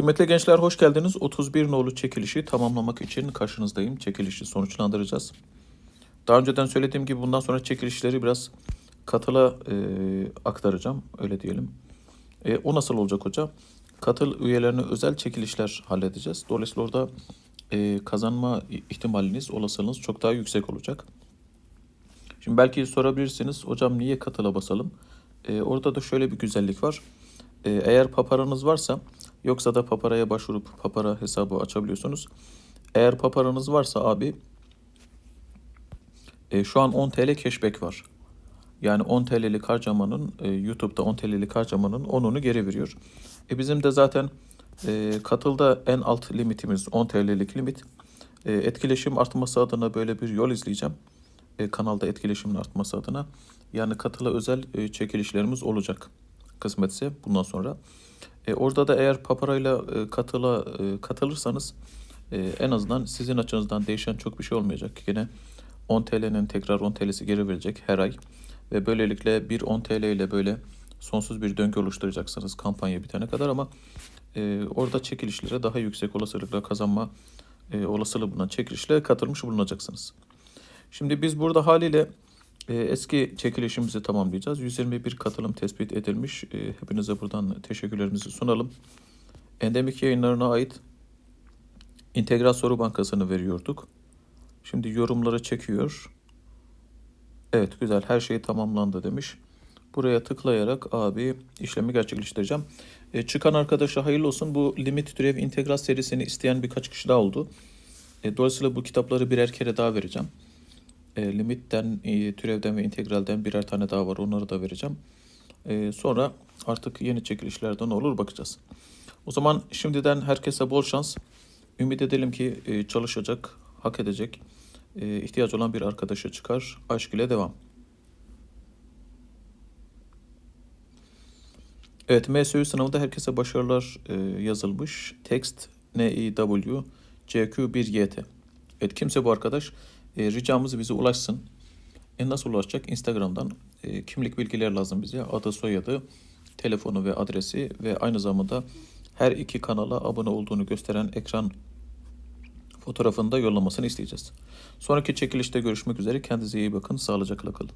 Kıymetli gençler hoş geldiniz. 31 nolu çekilişi tamamlamak için karşınızdayım. Çekilişi sonuçlandıracağız. Daha önceden söylediğim gibi bundan sonra çekilişleri biraz katıla e, aktaracağım. Öyle diyelim. E, o nasıl olacak hocam? Katıl üyelerine özel çekilişler halledeceğiz. Dolayısıyla orada e, kazanma ihtimaliniz, olasılığınız çok daha yüksek olacak. Şimdi belki sorabilirsiniz, hocam niye katıla basalım? E, orada da şöyle bir güzellik var. E, eğer paparanız varsa, yoksa da paparaya başvurup papara hesabı açabiliyorsunuz. Eğer paparanız varsa abi, e, şu an 10 TL cashback var. Yani 10 TL'lik harcamanın, e, YouTube'da 10 TL'lik harcamanın 10'unu geri veriyor. E, bizim de zaten e, katılda en alt limitimiz 10 TL'lik limit. E, etkileşim artması adına böyle bir yol izleyeceğim. E, kanalda etkileşimin artması adına. Yani katıla özel e, çekilişlerimiz olacak. Kısmetse bundan sonra. E, orada da eğer paparayla e, katıla e, katılırsanız e, en azından sizin açınızdan değişen çok bir şey olmayacak. Yine 10 TL'nin tekrar 10 TL'si geri verecek her ay. Ve böylelikle bir 10 TL ile böyle sonsuz bir döngü oluşturacaksınız kampanya bitene kadar ama e, orada çekilişlere daha yüksek olasılıkla kazanma e, olasılığı bulunan çekilişlere katılmış bulunacaksınız. Şimdi biz burada haliyle eski çekilişimizi tamamlayacağız. 121 katılım tespit edilmiş. E, hepinize buradan teşekkürlerimizi sunalım. Endemik yayınlarına ait integral soru bankasını veriyorduk. Şimdi yorumları çekiyor. Evet güzel her şey tamamlandı demiş. Buraya tıklayarak abi işlemi gerçekleştireceğim. E, çıkan arkadaşa hayırlı olsun. Bu limit türev integral serisini isteyen birkaç kişi daha oldu. E, dolayısıyla bu kitapları birer kere daha vereceğim. E, limitten, e, türevden ve integralden birer tane daha var. Onları da vereceğim. E, sonra artık yeni çekilişlerde ne olur bakacağız. O zaman şimdiden herkese bol şans. Ümit edelim ki e, çalışacak, hak edecek, e, ihtiyaç olan bir arkadaşa çıkar. Aşk ile devam. Evet, MSÜ sınavında herkese başarılar e, yazılmış. Text NIW CQ1YT. Evet, kimse bu arkadaş e, ricamız bize ulaşsın. E, nasıl ulaşacak? Instagram'dan e, kimlik bilgiler lazım bize. Adı, soyadı, telefonu ve adresi ve aynı zamanda her iki kanala abone olduğunu gösteren ekran fotoğrafını da yollamasını isteyeceğiz. Sonraki çekilişte görüşmek üzere. Kendinize iyi bakın. Sağlıcakla kalın.